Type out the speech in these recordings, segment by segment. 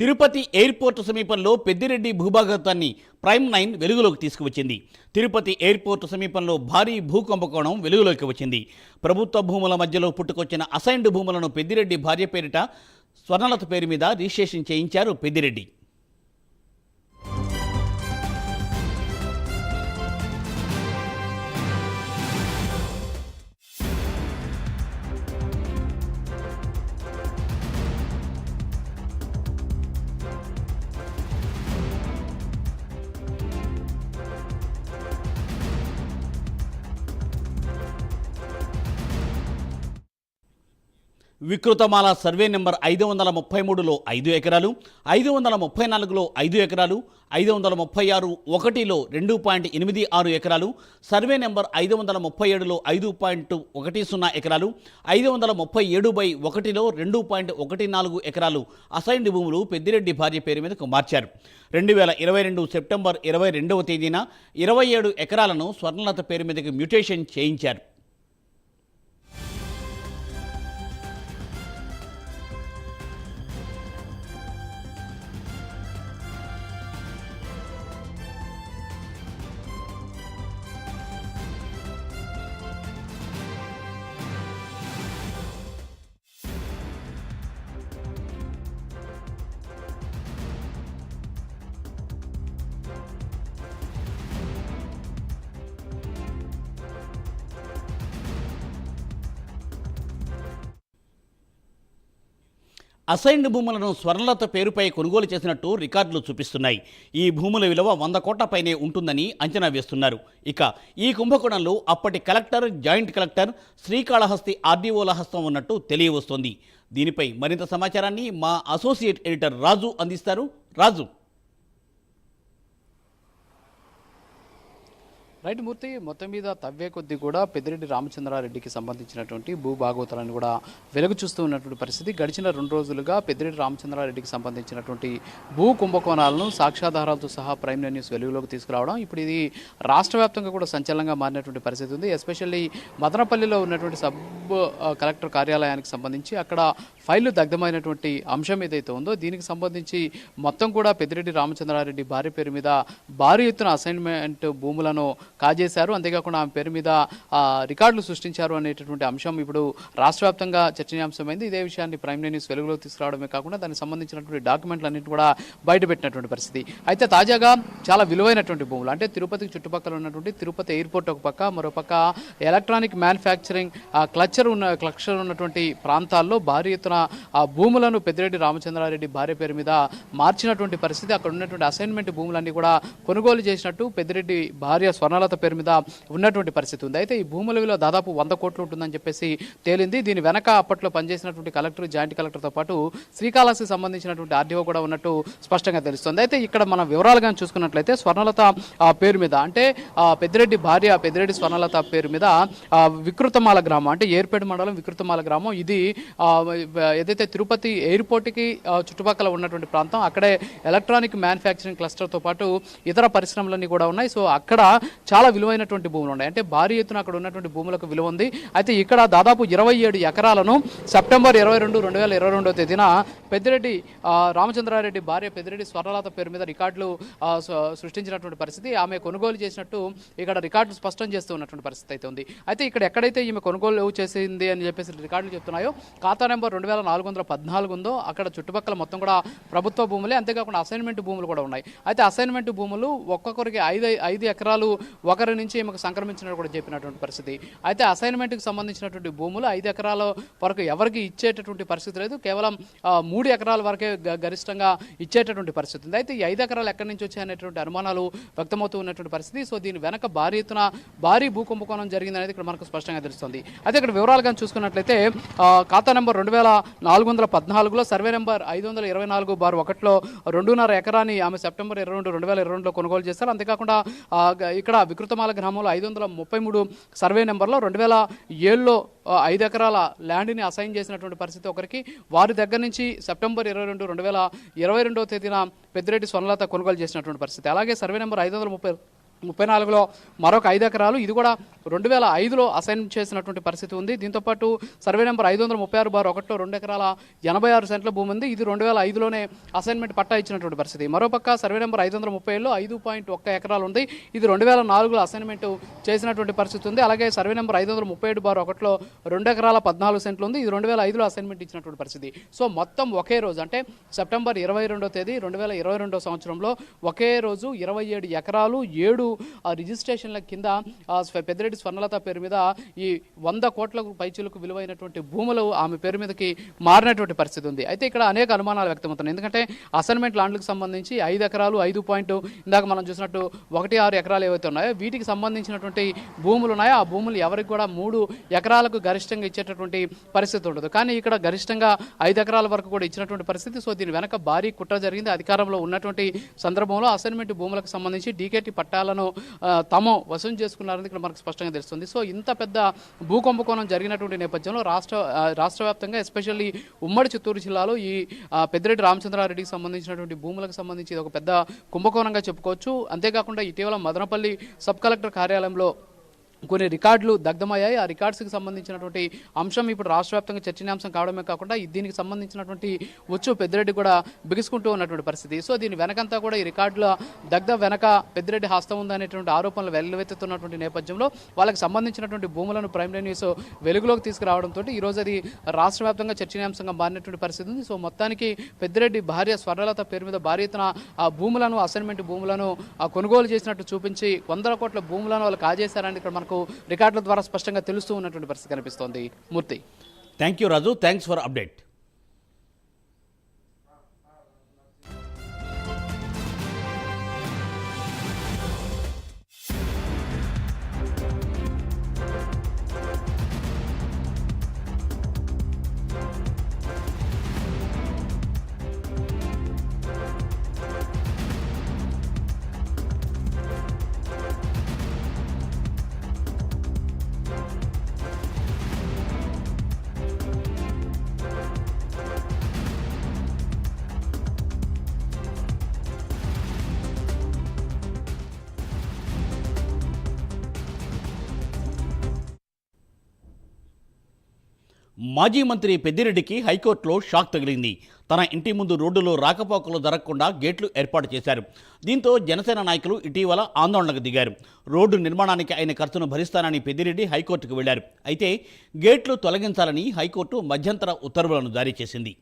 Tirupati airport సమీపంలో Peddireddy భూభాగతాన్ని prime nine వెలుగులోకి తీసుకువచ్చింది. తిరుపతి ఎయిర్పోర్టు సమీపంలో భారీ భూకంపకోణం వెలుగులోకి వచ్చింది. ప్రభుత్వ భూముల మధ్యలో పుట్టుకొచ్చిన అసైన్డ్ భూములను పెద్దిరెడ్డి భార్య పేరిట స్వర్ణలత పేరు మీద రిజిస్ట్రేషన్ చేయించారు పెద్దిరెడ్డి. వికృతమాల సర్వే నెంబర్ ఐదు వందల ముప్పై మూడులో ఐదు ఎకరాలు ఐదు వందల ముప్పై నాలుగులో ఐదు ఎకరాలు ఐదు వందల ముప్పై ఆరు ఒకటిలో రెండు పాయింట్ ఎనిమిది ఆరు ఎకరాలు సర్వే నెంబర్ ఐదు వందల ముప్పై ఏడులో ఐదు పాయింట్ ఒకటి సున్నా ఎకరాలు ఐదు వందల ముప్పై ఏడు బై ఒకటిలో రెండు పాయింట్ ఒకటి నాలుగు ఎకరాలు అసైన్డ్ భూములు పెద్దిరెడ్డి భార్య పేరు మీదకు మార్చారు. రెండు వేల ఇరవై రెండు సెప్టెంబర్ ఇరవై రెండవ తేదీన ఇరవై ఏడు ఎకరాలను స్వర్ణలత పేరు మీదకి మ్యూటేషన్ చేయించారు. అసైన్డ్ భూములను స్వర్ణలత పేరుపై కొనుగోలు చేసినట్టు రికార్డులు చూపిస్తున్నాయి. ఈ భూముల విలువ వంద కోట్ల పైనే ఉంటుందని అంచనా వేస్తున్నారు. ఇక ఈ కుంభకోణంలో అప్పటి కలెక్టర్ జాయింట్ కలెక్టర్ శ్రీకాళహస్తి ఆర్డీఓల హస్తం ఉన్నట్టు తెలియవస్తోంది. దీనిపై మరింత సమాచారాన్ని మా అసోసియేట్ ఎడిటర్ రాజు అందిస్తారు. రాజు. రైట్ మూర్తి మొత్తం మీద తవ్వే కొద్దీ కూడా పెద్దిరెడ్డి రామచంద్రారెడ్డికి సంబంధించినటువంటి భూభాగవతాలను కూడా వెలుగు చూస్తూ ఉన్నటువంటి పరిస్థితి. గడిచిన రెండు రోజులుగా పెద్దిరెడ్డి రామచంద్రారెడ్డికి సంబంధించినటువంటి భూ కుంభకోణాలను సాక్ష్యాధారాలతో సహా ప్రైమ్ న్యూస్ వెలుగులోకి తీసుకురావడం ఇప్పుడు ఇది రాష్ట్ర వ్యాప్తంగా కూడా సంచలనంగా మారినటువంటి పరిస్థితి ఉంది. ఎస్పెషల్లీ మదనపల్లిలో ఉన్నటువంటి సబ్ కలెక్టర్ కార్యాలయానికి సంబంధించి అక్కడ ఫైళ్ళు దగ్ధమైనటువంటి అంశం ఏదైతే ఉందో దీనికి సంబంధించి మొత్తం కూడా పెద్దిరెడ్డి రామచంద్రారెడ్డి భార్య పేరు మీద భారీ ఎత్తున అసైన్మెంట్ భూములను కాజేశారు. అంతేకాకుండా ఆమె పేరు మీద రికార్డులు సృష్టించారు అనేటటువంటి అంశం ఇప్పుడు రాష్ట్ర వ్యాప్తంగా చర్చనీయాంశమైంది. ఇదే విషయాన్ని ప్రైమ్ న్యూస్ వెలుగులోకి తీసుకురావడమే కాకుండా దానికి సంబంధించినటువంటి డాక్యుమెంట్లు అన్నింటి కూడా బయటపెట్టినటువంటి పరిస్థితి. అయితే తాజాగా చాలా విలువైనటువంటి భూములు అంటే తిరుపతికి చుట్టుపక్కల ఉన్నటువంటి తిరుపతి ఎయిర్పోర్ట్ ఒక పక్క మరో పక్క ఎలక్ట్రానిక్ మ్యానుఫ్యాక్చరింగ్ క్లచర్ ఉన్న క్లచర్ ఉన్నటువంటి ప్రాంతాల్లో భారీ ఎత్తున ఆ భూములను పెద్దిరెడ్డి రామచంద్రారెడ్డి భార్య పేరు మీద మార్చినటువంటి పరిస్థితి అక్కడ ఉన్నటువంటి అసైన్మెంట్ భూములన్నీ కూడా కొనుగోలు చేసినట్టు పెద్దిరెడ్డి భార్య స్వర్ణలత పేరు మీద ఉన్నటువంటి పరిస్థితి ఉంది. అయితే ఈ భూముల విలువ దాదాపు వంద కోట్లు ఉంటుందని చెప్పేసి తేలింది. దీని వెనక అప్పట్లో పనిచేసినటువంటి కలెక్టర్ జాయింట్ కలెక్టర్తో పాటు శ్రీకాళహస్తి సంబంధించినటువంటి ఆర్డీఓ కూడా ఉన్నట్టు స్పష్టంగా తెలుస్తుంది. అయితే ఇక్కడ మనం వివరాలు కానీ చూసుకున్నట్లయితే స్వర్ణలత పేరు మీద అంటే పెద్దిరెడ్డి భార్య పెద్దిరెడ్డి స్వర్ణలత పేరు మీద వికృతమాల గ్రామం అంటే ఏర్పేట మండలం వికృతమాల గ్రామం. ఇది ఏదైతే తిరుపతి ఎయిర్పోర్ట్కి చుట్టుపక్కల ఉన్నటువంటి ప్రాంతం అక్కడే ఎలక్ట్రానిక్ మ్యానుఫ్యాక్చరింగ్ క్లస్టర్తో పాటు ఇతర పరిశ్రమలన్నీ కూడా ఉన్నాయి. సో అక్కడ చాలా విలువైనటువంటి భూములు ఉన్నాయి. అంటే భారీ ఎత్తున అక్కడ ఉన్నటువంటి భూములకు విలువ ఉంది. అయితే ఇక్కడ దాదాపు ఇరవై ఏడు ఎకరాలను సెప్టెంబర్ ఇరవై రెండు రెండు వేల ఇరవై రెండవ తేదీన పెద్దిరెడ్డి రామచంద్రారెడ్డి భార్య పెద్దిరెడ్డి స్వర్ణలత పేరు మీద రికార్డులు సృష్టించినటువంటి పరిస్థితి. ఆమె కొనుగోలు చేసినట్టు ఇక్కడ రికార్డులు స్పష్టం చేస్తూ ఉన్నటువంటి పరిస్థితి అయితే ఉంది. అయితే ఇక్కడ ఎక్కడైతే ఈమె కొనుగోలు చేసింది అని చెప్పేసి రికార్డులు చెప్తున్నాయో ఖాతా నెంబర్ రెండు వేల నాలుగు వందల పద్నాలుగు ఉందో అక్కడ చుట్టుపక్కల మొత్తం కూడా ప్రభుత్వ భూములే అంతేకాకుండా అసైన్మెంట్ భూములు కూడా ఉన్నాయి. అయితే అసైన్మెంట్ భూములు ఒక్కొక్కరికి ఐదు ఐదు ఎకరాలు ఒకరి నుంచి ఈమెకు సంక్రమించినట్టు కూడా చెప్పినటువంటి పరిస్థితి. అయితే అసైన్మెంట్కి సంబంధించినటువంటి భూములు ఐదు ఎకరాల వరకు ఎవరికి ఇచ్చేటటువంటి పరిస్థితి లేదు. కేవలం మూడు ఎకరాల వరకే గరిష్టంగా ఇచ్చేటటువంటి పరిస్థితి ఉంది. అయితే ఈ ఐదు ఎకరాలు ఎక్కడి నుంచి వచ్చాయనేటువంటి అనుమానాలు వ్యక్తమవుతూ ఉన్నటువంటి పరిస్థితి. సో దీని వెనక భారీ ఎత్తున భారీ భూ కుంభకోణం జరిగిందనేది ఇక్కడ మనకు స్పష్టంగా తెలుస్తుంది. అయితే ఇక్కడ వివరాలు కానీ చూసుకున్నట్లయితే ఖాతా నెంబర్ రెండు వేల నాలుగు వందల పద్నాలుగులో సర్వే నెంబర్ ఐదు వందల ఇరవై నాలుగు బార్ ఒకటిలో రెండున్నర ఎకరాన్ని ఆమె సెప్టెంబర్ ఇరవై రెండు రెండు వేల ఇరవై రెండులో కొనుగోలు చేస్తారు అంతేకాకుండా ఇక్కడ వికృతమాల గ్రామంలో ఐదు వందల ముప్పై మూడు సర్వే నెంబర్లో రెండు వేల ఏడులో ఐదు ఎకరాల ల్యాండ్ని అసైన్ చేసినటువంటి పరిస్థితి ఒకరికి. వారి దగ్గర నుంచి సెప్టెంబర్ ఇరవై రెండు రెండు వేల ఇరవై రెండవ తేదీన పెద్దిరెడ్డి స్వర్ణలత కొనుగోలు చేసినటువంటి పరిస్థితి. అలాగే సర్వే నెంబర్ ఐదు వందల ముప్పై ముప్పై నాలుగులో మరొక ఐదు ఎకరాలు ఇది కూడా రెండు వేల ఐదులో అసైన్ చేసినటువంటి పరిస్థితి ఉంది. దీంతోపాటు సర్వే నెంబర్ ఐదు వందల ముప్పై ఆరు బార్ ఒకటిలో రెండు ఎకరాల ఎనభై ఆరు సెంట్ల భూమి ఉంది. ఇది రెండు వేల ఐదులోనే అసైన్మెంట్ పట్టా ఇచ్చినటువంటి పరిస్థితి. మరోపక్క సర్వే నెంబర్ ఐదు వందల ముప్పై ఏడులో ఐదు పాయింట్ ఒక్క ఎకరాలు ఉంది. ఇది రెండు వేల నాలుగులో అసైన్మెంట్ చేసినటువంటి పరిస్థితి ఉంది. అలాగే సర్వే నెంబర్ ఐదు వందల ముప్పై ఏడు బార్ ఒకటిలో రెండు ఎకరాల పద్నాలుగు సెంట్లు ఉంది. ఇది రెండు వేల ఐదులో అసైన్మెంట్ ఇచ్చినటువంటి పరిస్థితి. సో మొత్తం ఒకే రోజు అంటే సెప్టెంబర్ ఇరవై రెండో తేదీ రెండు వేల ఇరవై రెండో సంవత్సరంలో ఒకే రోజు ఇరవై ఏడు ఎకరాలు ఏడు ఆ, రిజిస్ట్రేషన్ల కింద పెద్దిరెడ్డి స్వర్ణలత పేరు మీద ఈ వంద కోట్లకు పైచీలకు విలువైనటువంటి భూములు ఆమె పేరు మీదకి మారినటువంటి పరిస్థితి ఉంది. అయితే ఇక్కడ అనేక అనుమానాలు వ్యక్తమవుతున్నాయి. ఎందుకంటే అసైన్మెంట్ ల్యాండ్లకు సంబంధించి ఐదు ఎకరాలు ఐదు పాయింట్ ఇందాక మనం చూసినట్టు ఒకటి ఆరు ఎకరాలు ఏవైతే ఉన్నాయో వీటికి సంబంధించినటువంటి భూములు ఉన్నాయో ఆ భూములు ఎవరికి కూడా మూడు ఎకరాలకు గరిష్టంగా ఇచ్చేటటువంటి పరిస్థితి ఉండదు. కానీ ఇక్కడ గరిష్టంగా ఐదు ఎకరాల వరకు కూడా ఇచ్చినటువంటి పరిస్థితి సో దీని వెనక భారీ కుట్ర జరిగింది. అధికారంలో ఉన్నటువంటి సందర్భంలో అసైన్మెంట్ భూములకు సంబంధించి డీకేటీ పట్టాలను ఆ, తాము వసూలు చేసుకున్నారని ఇక్కడ మనకు స్పష్టంగా తెలుస్తుంది. సో ఇంత పెద్ద భూ కుంభకోణం జరిగినటువంటి నేపథ్యంలో రాష్ట్ర రాష్ట్ర వ్యాప్తంగా ఎస్పెషల్లీ ఉమ్మడి చిత్తూరు జిల్లాలో ఈ పెద్దిరెడ్డి రామచంద్రారెడ్డికి సంబంధించినటువంటి భూములకు సంబంధించి ఇది ఒక పెద్ద కుంభకోణంగా చెప్పుకోవచ్చు. అంతేకాకుండా ఇటీవల మదనపల్లి సబ్ కలెక్టర్ కార్యాలయంలో కొన్ని రికార్డులు దగ్ధమయ్యాయి. ఆ రికార్డ్స్కి సంబంధించినటువంటి అంశం ఇప్పుడు రాష్ట్ర వ్యాప్తంగా చర్చనీయాంశం కావడమే కాకుండా ఈ దీనికి సంబంధించినటువంటి వచ్చు పెద్దిరెడ్డి కూడా బిగుసుకుంటూ ఉన్నటువంటి పరిస్థితి. సో దీని వెనకంతా కూడా ఈ రికార్డుల దగ్ధ వెనక పెద్దిరెడ్డి హస్తం ఉందనేటువంటి ఆరోపణలు వెల్లువెత్తుతున్నటువంటి నేపథ్యంలో వాళ్ళకి సంబంధించినటువంటి భూములను ప్రైమ్ న్యూస్ వెలుగులోకి తీసుకురావడంతో ఈ రోజు అది రాష్ట్ర వ్యాప్తంగా చర్చనీయాంశంగా మారినటువంటి పరిస్థితి ఉంది. సో మొత్తానికి పెద్దిరెడ్డి భార్య స్వర్ణలత పేరు మీద భారీ ఎత్తున ఆ భూములను అసైన్మెంట్ భూములను కొనుగోలు చేసినట్టు చూపించి వందల కోట్ల భూములను వాళ్ళు కాజేశారని ఇక్కడ మనకు రికార్డుల ద్వారా స్పష్టంగా తెలుస్తూ ఉన్నటువంటి పరిస్థితి కనిపిస్తోంది. Murthy. Thank you Raju thanks for update మాజీ మంత్రి పెద్దిరెడ్డికి హైకోర్టులో షాక్ తగిలింది. తన ఇంటి ముందు రోడ్డులో రాకపోకలు జరగకుండా గేట్లు ఏర్పాటు చేశారు. దీంతో జనసేన నాయకులు ఇటీవల ఆందోళనకు దిగారు. రోడ్డు నిర్మాణానికి అయిన ఖర్చును భరిస్తానని పెద్దిరెడ్డి హైకోర్టుకు వెళ్ళారు. అయితే గేట్లు తొలగించాలని హైకోర్టు మధ్యంతర ఉత్తర్వులను జారీ చేసింది.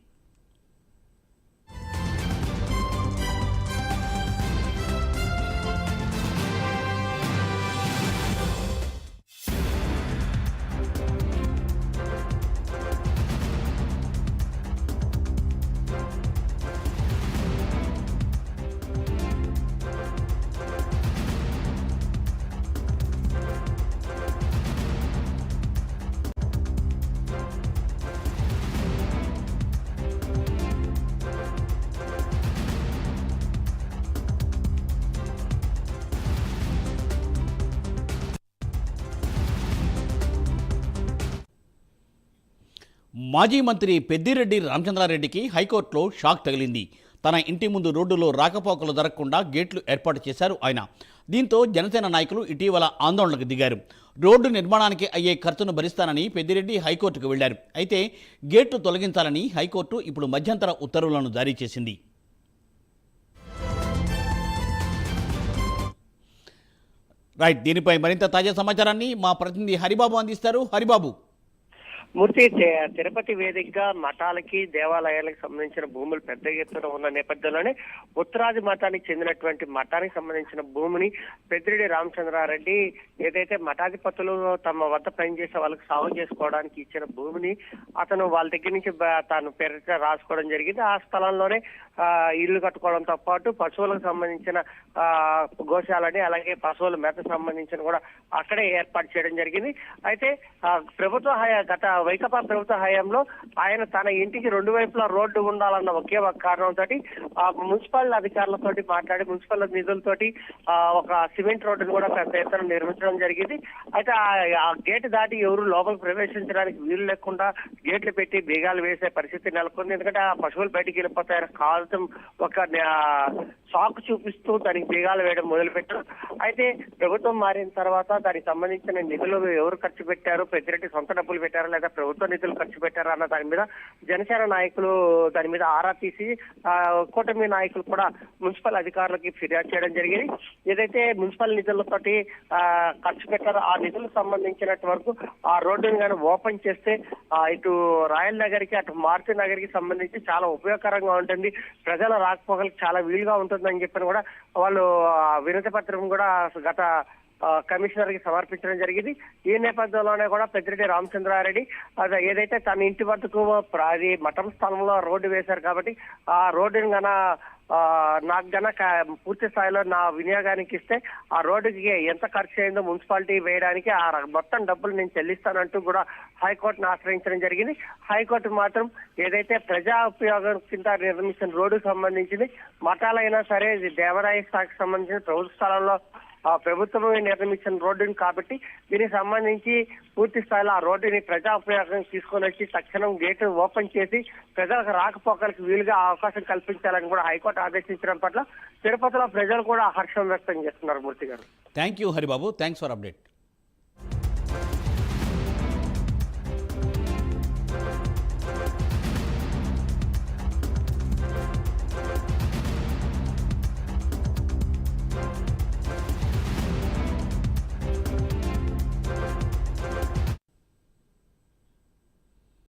మాజీ మంత్రి పెద్దిరెడ్డి రామచంద్రారెడ్డికి హైకోర్టులో షాక్ తగిలింది. తన ఇంటి ముందు రోడ్డులో రాకపోకలు జరగకుండా గేట్లు ఏర్పాటు చేశారు ఆయన. దీంతో జనసేన నాయకులు ఇటీవల ఆందోళనకు దిగారు. రోడ్డు నిర్మాణానికి అయ్యే ఖర్చును భరిస్తానని పెద్దిరెడ్డి హైకోర్టుకు వెళ్ళారు. అయితే గేట్లు తొలగించాలని హైకోర్టు ఇప్పుడు మధ్యంతర ఉత్తర్వులను జారీ చేసింది. రైట్ దీనిపై మరింత తాజా సమాచారాన్ని మా ప్రతినిధి హరిబాబు అందిస్తారు. హరిబాబు. మూర్తి తిరుపతి వేదికగా మఠాలకి దేవాలయాలకు సంబంధించిన భూములు పెద్ద ఎత్తున ఉన్న నేపథ్యంలోనే ఉత్తరాది మఠానికి చెందినటువంటి మఠానికి సంబంధించిన భూమిని పెద్దిరెడ్డి రామచంద్రారెడ్డి ఏదైతే మఠాధిపతులు తమ వద్ద పనిచేసే వాళ్ళకి సాగు చేసుకోవడానికి ఇచ్చిన భూమిని అతను వాళ్ళ దగ్గర నుంచి తాను పేరిట రాసుకోవడం జరిగింది. ఆ స్థలంలోనే ఇల్లు కట్టుకోవడంతో పాటు పశువులకు సంబంధించిన ఆ, గోశాలని అలాగే పశువుల మేత సంబంధించిన కూడా అక్కడే ఏర్పాటు చేయడం జరిగింది. అయితే ఆ, ప్రభుత్వ హయా గత వైకపా ప్రభుత్వ హయాంలో ఆయన తన ఇంటికి రెండు వైపులా రోడ్డు ఉండాలన్న ఒకే ఒక కారణంతో మున్సిపల్ అధికారులతోటి మాట్లాడి మున్సిపల్ నిధులతోటి ఆ, ఒక సిమెంట్ రోడ్డును కూడా పెద్ద ఎత్తున నిర్మించడం జరిగింది. అయితే ఆ- గేట్ దాటి ఎవరు లోపలికి ప్రవేశించడానికి వీలు లేకుండా గేట్లు పెట్టి బీగాలు వేసే పరిస్థితి నెలకొంది. ఎందుకంటే ఆ పశువులు బయటికి వెళ్ళిపోతాయని కావడం ఒక ఆ, సాకు చూపిస్తూ దానికి బీగాలు వేయడం మొదలుపెట్టారు. అయితే ప్రభుత్వం మారిన తర్వాత దానికి సంబంధించిన నిధులు ఎవరు ఖర్చు పెట్టారు? పెద్దిరెడ్డి సొంత డబ్బులు పెట్టారా? లేదా ప్రభుత్వ నిధులు ఖర్చు పెట్టారా? అన్న దాని మీద జనసేన నాయకులు దాని మీద ఆరా తీసి ఆ, కూటమి నాయకులు కూడా మున్సిపల్ అధికారులకి ఫిర్యాదు చేయడం జరిగింది. ఏదైతే మున్సిపల్ నిధులతోటి ఆ, ఖర్చు పెట్టారో ఆ నిధులకు సంబంధించినట్టు వరకు ఆ రోడ్డుని కానీ ఓపెన్ చేస్తే ఇటు రాయల్ నగర్కి అటు మారుతి నగర్కి సంబంధించి చాలా ఉపయోగకరంగా ఉంటుంది. ప్రజల రాకపోకలకు చాలా వీలుగా ఉంటుంది. ఉంటుందని చెప్పని కూడా వాళ్ళు ఆ, వినతి పత్రం కూడా గత కమిషనర్కి సమర్పించడం జరిగింది. ఈ నేపథ్యంలోనే కూడా పెద్దిరెడ్డి రామచంద్రారెడ్డి అది ఏదైతే తన ఇంటి వద్దకు అది మఠం స్థలంలో రోడ్డు వేశారు కాబట్టి ఆ రోడ్డును గన నాకు గనక పూర్తి స్థాయిలో నా వినియోగానికి ఇస్తే ఆ రోడ్డుకి ఎంత ఖర్చు అయిందో మున్సిపాలిటీ వేయడానికి ఆ మొత్తం డబ్బులు నేను చెల్లిస్తానంటూ కూడా హైకోర్టును ఆశ్రయించడం జరిగింది. హైకోర్టు మాత్రం ఏదైతే ప్రజా ఉపయోగం కింద నిర్మించిన రోడ్డుకు సంబంధించింది మఠాలైనా సరే ఇది దేవాదాయ శాఖకు సంబంధించిన ప్రభుత్వ స్థలంలో ప్రభుత్వమే నిర్మించిన రోడ్డుని కాబట్టి దీనికి సంబంధించి పూర్తి స్థాయిలో ఆ రోడ్డుని ప్రజా ఉపయోగం తీసుకొని వచ్చి తక్షణం గేటు ఓపెన్ చేసి ప్రజలకు రాకపోకలకు వీలుగా అవకాశం కల్పించాలని కూడా హైకోర్టు ఆదేశించడం పట్ల తిరుపతిలో ప్రజలు కూడా హర్షం వ్యక్తం చేస్తున్నారు Murthy garu. Thank you Haribabu thanks for update